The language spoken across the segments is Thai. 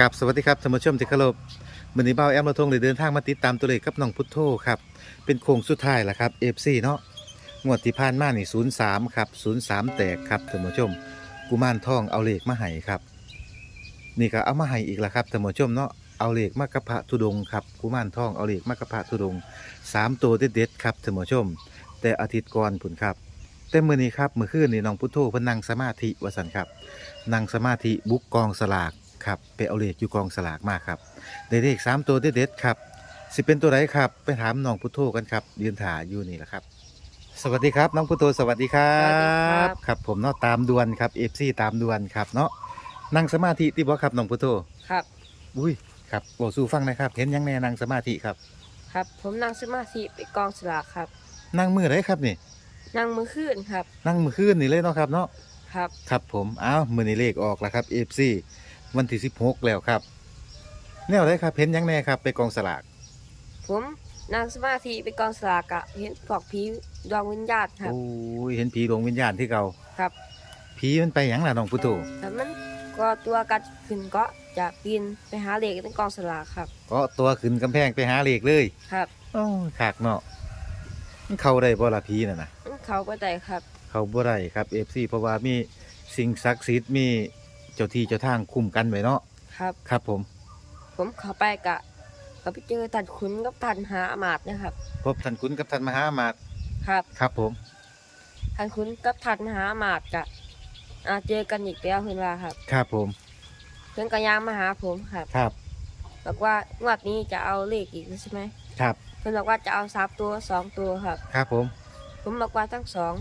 กับสวัสดีครับท่านผู้ชมที่เคารพมื้อนี้เบาแอมระทงได้เดินทางมาติดตามตัวเลขกับน้องพุทโธครับ เป็นโค้งสุดท้ายแล้วครับ FC เนาะงวดที่ผ่านมานี่03ครับ03แตกครับท่านผู้ชม กุมารทองเอาเลขมาให้ครับ นี่ก็เอามาให้อีกแล้วครับท่านผู้ชมเนาะเอาเลขมากระพะธุดงครับกุมารทองเอาเลขมากระพะธุดงสามตัวเด็ดๆครับท่านผู้ชม แต่อาทิตย์ก่อนพุ่นครับแต่มื้อนี้ครับมื้อคืนนี่น้องพุทโธเพิ่นนั่งสมาธิว่าซั่นครับนั่งสมาธิบุกกองสลาก ครับไปเอาเลขอยู่กองสลากมาครับได้เลขสามตัวเด็ดๆครับสิเป็นตัวไหนครับ ไปถามน้องพุทโธกันครับยืนถ่ายอยู่นี่แหละครับ สวัสดีครับน้องพุทโธสวัสดีครัสวัสดีครับ บครับผมเนาะตามดวนครับเอฟซีตามดวนครับเนาะนั่งสมาธิที่บ่ครับน้องพุทโธครับอุ้ยครับบอกสู่ฟังหนะครับ เห็นหยังแน่นั่งสมาธิครับ ครับ ผมนั่งสมาธิไปกองสลากครับ นั่งมือไหนครับนี่ นั่งมือขึ้นครับนั่งมือคืนนี่เลยเนาะครับเนาะ ครับ ครับผม อ้าว มือนี้เลขออกแล้วครับเอฟซีวันที่16แล้วครับ แนวไหนครับเห็นหยังแน่ครับ ไปกองสลากผมนั่งสมาธิไปกองสลากอะเห็นพวกผีดวงวิญญาณครับ โอ้ยเห็นผีดวงวิญญาณที่เก่าครับ ผีมันไปหยังล่ะน้องพุทโธแต่มันก็ตัวกัดขึ้นก็จะปีนไปหาเหล็กในกองสลากครับ ก็ตัวขึ้นกำแพงไปหาเลขเลยครับโอ้ยขากเนาะมันเข้าได้บ่ล่ะผีน่ะนะมันเขาก็ได้ครับ เข้าบ่ได้ครับ FC เพราะว่ามีสิ่งศักดิ์สิทธิ์มี เจ้าที่เจ้าทางคุ้มกันไว้เนาะครับ ครับ ผมผมเข้าไปกะก็ไปเจอตันขุนกับตันหาอามาตย์นะครับ พบท่านคุณกับท่านมหาอมาตย์ครับ ครับ ผมตันขุนกับตันหาอามาตย์กะอ่าเจอกันอีกแล้วเพื่อนว่าครับครับผมเพื่อนก็ยางมาหาผมครับครับบอกว่างวดนี้จะเอาเลขอีกใช่ไหมครับเพื่อนบอกว่าจะเอาสามตัวสองตัวครับ ครับผมผมบอกว่าทั้งสอง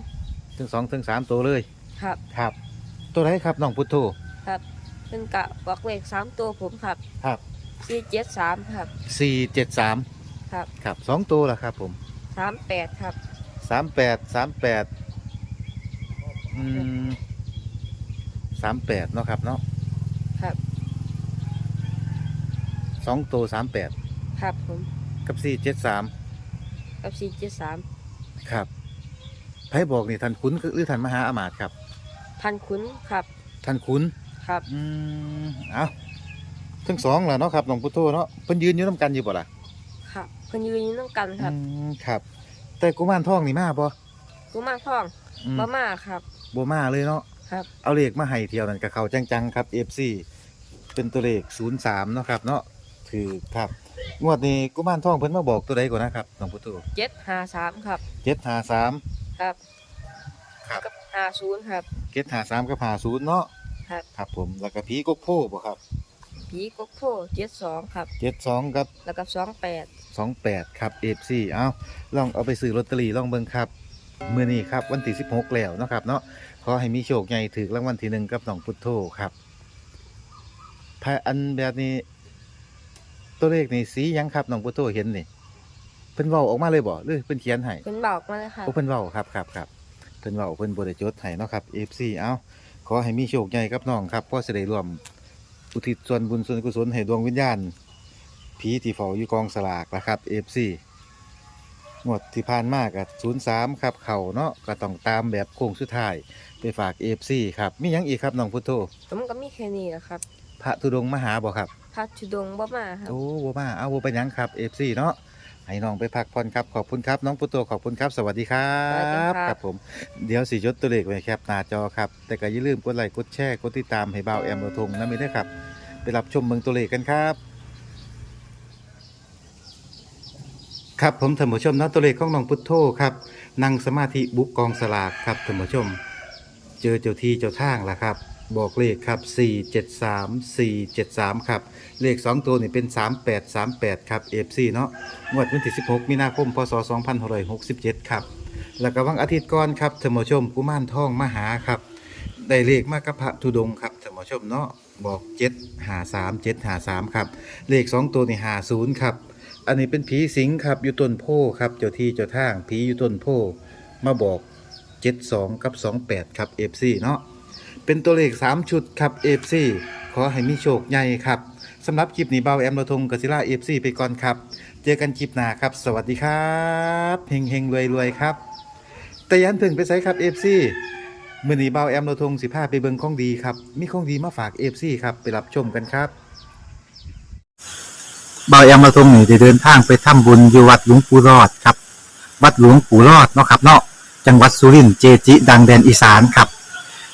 ถึงสองถึงสามตัวเลยครับ ครับ ตัวไหนครับน้องพุทโธ ครับเพื่อนกะบอกเลขสามตัวผมครับครับ สี่เจ็ดสามครับ สี่เจ็ดสามครับ ครับสองตัวล่ะครับผมสามแปดครับ สามแปดสามแปดอืมสามแปดเนาะครับเนาะครับ สองตัวสามแปดครับผมกับสี่เจ็ดสามกับสี่เจ็ดสามครับไพ่บอกนี่ท่านคุ้นหรือท่านมหาอามาตย์ครับ พันขุนครับ ท่านคุ้น ครับ อืมเอาทั้งสองแหละเนาะครับน้องพุทโธเนาะเพิ่นยืนอยู่น้ำกันอยู่บ่ล่ะครับเพื่อนยืนอยู่น้ำกันครับอืมครับ แต่กุมารทองนี่มาบ่กูมาท่องอืมบ่มาครับ บ่มาเลยเนาะครับ เอาเลขมาให้เที่ยวนั่นกับเขาจังๆครับ FC เป็นตัวเลข03เนาะครับเนาะคือครับงวดนี้กุมารทองเพิ่นมาบอกตัวใดก่อนนะครับน้องพุทโธเจ็ดห้าสามครับ753 ครับครับ กับห้าศูนย์ครับ753กับ50เนาะ ครับครับผมแล้วก็ผีกกโพบ่ครับผีกกโพเจ็ดสองครับ72กับแล้วกับสองแปด28ครับ FC เอาลองเอาไปซื้อลอตเตอรี่ลองเบิ่งครับมื้อนี้ครับวันที่16แล้วเนาะครับเนาะขอให้มีโชคใหญ่ถึกรางวัลที่หนึ่งกับน้องพุทโธครับภายอันแบบนี้ ตัวเลขนี่สีหยังครับน้องพุทโธเห็นนี่เพิ่นเว้าออกมาเลยบ่หรือเพิ่นเขียนให้ เพิ่นบอกมาเลยครับโอ้เพิ่นเว้าครับครับครับเพิ่นเว้าเพิ่นบ่ได้จดให้เนาะครับ FC เอา ขอให้มีโชคใหญ่กับน้องครับเพราะสิได้ร่วม อุทิศส่วนบุญส่วนกุศลให้ดวงวิญญาณผีที่เฝ้าอยู่กองสลากนะครับ FC งวดที่ผ่านมากับ03ครับเข่าเนาะก็ต้องตามแบบโค้งสุดท้ายไปฝาก FC ครับมีหยังอีกครับน้องพุทโธผมก็มีแค่นี้แหละครับพระธุดงค์มาหาบ่ครับ พระธุดงค์บ่มาครับ โอ้บ่มาเอาบ่เป็นหยังครับ FC เนาะ ให้น้องไปพักผ่อนครับขอบคุณครับ น้องพุทโธขอบคุณครับ สวัสดีครัสวัสดีบครับครับผมเดี๋ยวสิยศตัวเลขไว้แคปหน้าจอครับ แต่ก็อย่าลืมกดไลค์กดแชร์กดติดตามให้บ่าวแอมโรทงนะไม่ได้อครับ ไปรับชมเมืองตัวเลขกันครับครับผมท่านผู้ชมเนาะตัวเลขของน้องพุทโธครับนั่งสมาธิบุกกองสลากครับท่านผู้ชม เจอเจ้าที่เจ้าทางแล้วครับ บอกเลขครับ 473 473 ครับ เลข 2 ตัวนี่เป็น 3838 ครับ FC เนาะงวดวันที่ 16 มีนาคม พศ 2567 ครับ แล้วก็วันอาทิตย์ก่อนครับท่านผู้ชมกุมารทองมหาครับ ได้เลขมากกับพระธุดงค์ครับท่านผู้ชมเนาะบอก753 753ครับ เลข 2 ตัวนี่50ครับ อันนี้เป็นผีสิงครับอยู่ต้นโพครับเจ้าที่เจ้าทางผีอยู่ต้นโพมาบอก 72 กับ 28 ครับ FC เนาะ เป็นตัวเลข 3 ชุดครับ FC ขอให้มีโชคใหญ่ครับสำหรับคลิปนี้เบาแอมระทงกศิล่า FC ไปก่อนครับ เจอกันคลิปหน้าครับ สวัสดีครับเฮงเฮงรวยรวยครับ แต่ยันถึงไปใส่ครับ FC มือนีเบาแอมระทงสิพาไปเบิงของดีครับ มีของดีมาฝาก FC ครับไปรับชมกันครับเบาแอมมาทงนี่ได้เดินทางไปทำบุญอยู่วัดหลวงปู่รอดครับ วัดหลวงปู่รอดเนาะครับเนาะจังหวัดสุรินทร์เจจิ ดังแดนอีสานครับ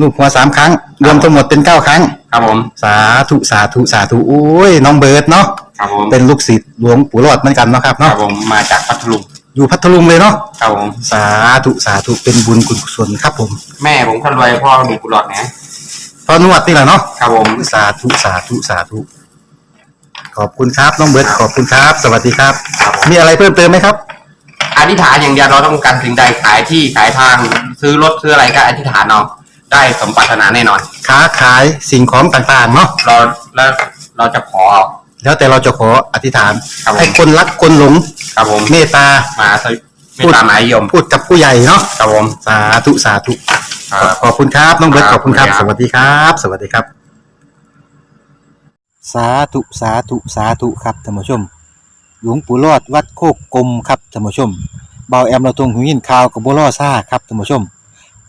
ลูกหัวสามครั้ง รวมทั้งหมดเป็นเก้าครั้ง ครับผม สาธุสาธุสาธุโอ้ยน้องเบิร์ดเนาะครับผมเป็นลูกศิษย์หลวงปู่รอดเหมือนกันเนาะครับครัเนาะบผมมาจากพัทลุงอยู่พัทลุงเลยเนาะครับผม สาธุสาธุเป็นบุญกุศลครับผมแม่ผมคนรวยพ่อมีกุหลาบนะพอนวดนี่แหละเนาะครับผม สาธุสาธุสาธุขอบคุณครับน้องเบิร์ดขอบคุณครับ สวัสดีครับ ครับผม มีอะไรเพิ่มเติมไหมครับ อธิษฐานอย่างเดียวเราต้องการสิ่งใดขายที่ขายทาง ซื้อรถซื้ออะไรก็อธิษฐานเอา ได้สมปรารถนาแน่นอน ค้าขายสิ่งของต่างๆเนาะเราแล้วเราจะขอ แล้วแต่เราจะขออธิษฐาน ครับผม ให้คนรักคนหลงครับผมเมตตา มาสวิไม่ตามหมายยมพูดกับผู้ใหญ่เนาะครับผมสาธุสาธุ ครับ ขอบคุณครับน้องเบิร์ตคขรับอบคุณครับขอบสคุณครับวัสดีครับ สวัสดีครับ สาธุสาธุสาธุครับท่านผู้ชม หลวงปู่รอดวัดโคกกลมครับท่านผู้ชมเบาแอมเราตรงหูยินข่าวกับบัวล่อซ่าครับท่านผู้ชม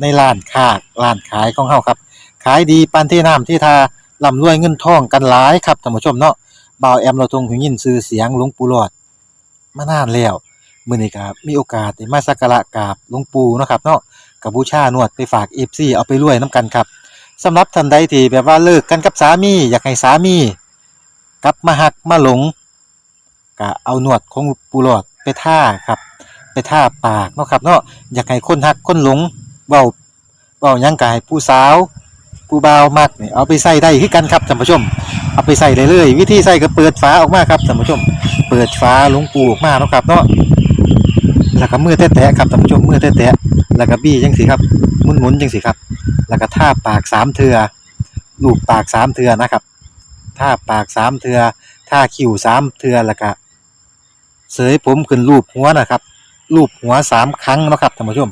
ในร้านค้าร้านขายของเฮาครับ ขายดีปานที่น้ำที่ทาร่ำรวยเงินทองกันหลายครับท่านผู้ชมเนาะบ่าวแอมเราทรงหูยินชื่อเสียงหลวงปู่หลอดมานานแล้วมื้อนี้ก็มีโอกาสได้มาสักการะกราบหลวงปู่เนาะครับเนาะกับบูชานวดไปฝาก FC เอาไปรวยนํกันครับสำหรับท่านใดที่แบบว่าเลิกกันกับสามี อยากให้สามี กลับมาหักมาหลงก็เอาหนวดของปูหลอดไปท่าครับ ไปท่าปากเนาะครับเนาะอยากให้คนหักคนหลง เบาเบายังกายผู้สาว ผู้บ่าวมักนี่เอาไปใส่ได้คือกันครับท่านผู้ชม เอาไปใส่เลยเลยวิธีใส่ก็เปิดฝาออกมาครับท่านผู้ชม เปิดฝาหลวงปูออกมาเนาะครับเนาะแล้วก็มือแตะๆครับท่านผู้ชมมือแตะๆแล้วก็บี้จังสิครับหมุนๆจังสิครับ แล้วก็ท่าปากสามเทือลูบปากสามเทือนะครับท่าปากสามเทือท่าคิ้วสามเทือแล้วก็เสยผมขึ้นรูปหัวนะครับรูปหัวสามครั้งนะครับท่านผู้ชม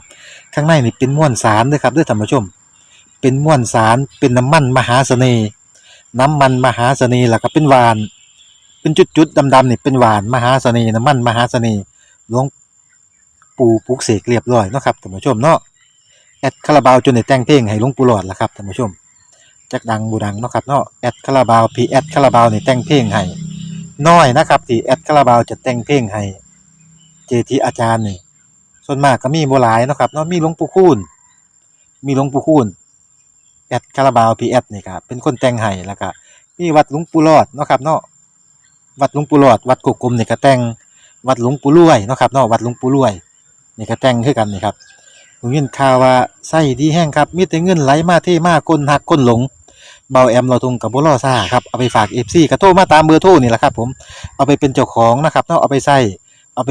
ข้างในนี่เป็นม้วนสารด้วยครับด้วยท่านผู้ชม เป็นม้วนสารเป็นน้ำมันมหาเสน่ห์น้ำมันมหาเสน่ห์แล้วก็เป็นหวาน เป็นจุดๆดำๆนี่เป็นหวานมหาเสน่ห์น้ำมันมหาเสน่ห์หลวงปู่ปลุกเสกเรียบร้อยเนาะครับท่านผู้ชมเนาะแอดคาราบาวจนได้แต่งเพลงให้หลวงปู่หลอดแล้วครับท่านผู้ชมจักดังบูดังเนาะครับเนาะแอดคาราบาวพีแอดคาราบาวนี่แต่งเพลงให้น้อยนะครับที่แอดคาราบาวจะแต่งเพลงให้เจทีอาจารย์นี่ ส่วนมากก็มีบ่หลายเนาะครับเนาะมีหลวงปู่คูณมีหลวงปู่คูณแอดคาราบาวพีแอดนี่ครับเป็นคนแต่งให้แล้วก็มีวัดหลวงปู่รอดเนาะครับเนาะวัดหลวงปู่รอด วัดกกกลมนี่ก็แต่งวัดหลวงปู่รวยเนาะครับเนาะวัดหลวงปู่รวยนี่ก็แต่งคือกันนี่ครับผมยินข่าวว่าไส้ดีแห้งครับมีแต่เงินไหลมาเทมาคนหักคนหลงเบาแอมเราทงกับบุรอซ่าครับเอาไปฝากเอฟซีกระโทรมาตามเบอร์โทรนี่แหละครับผมเอาไปเป็นเจ้าของนะครับเนาะเอาไปใส่เอาไป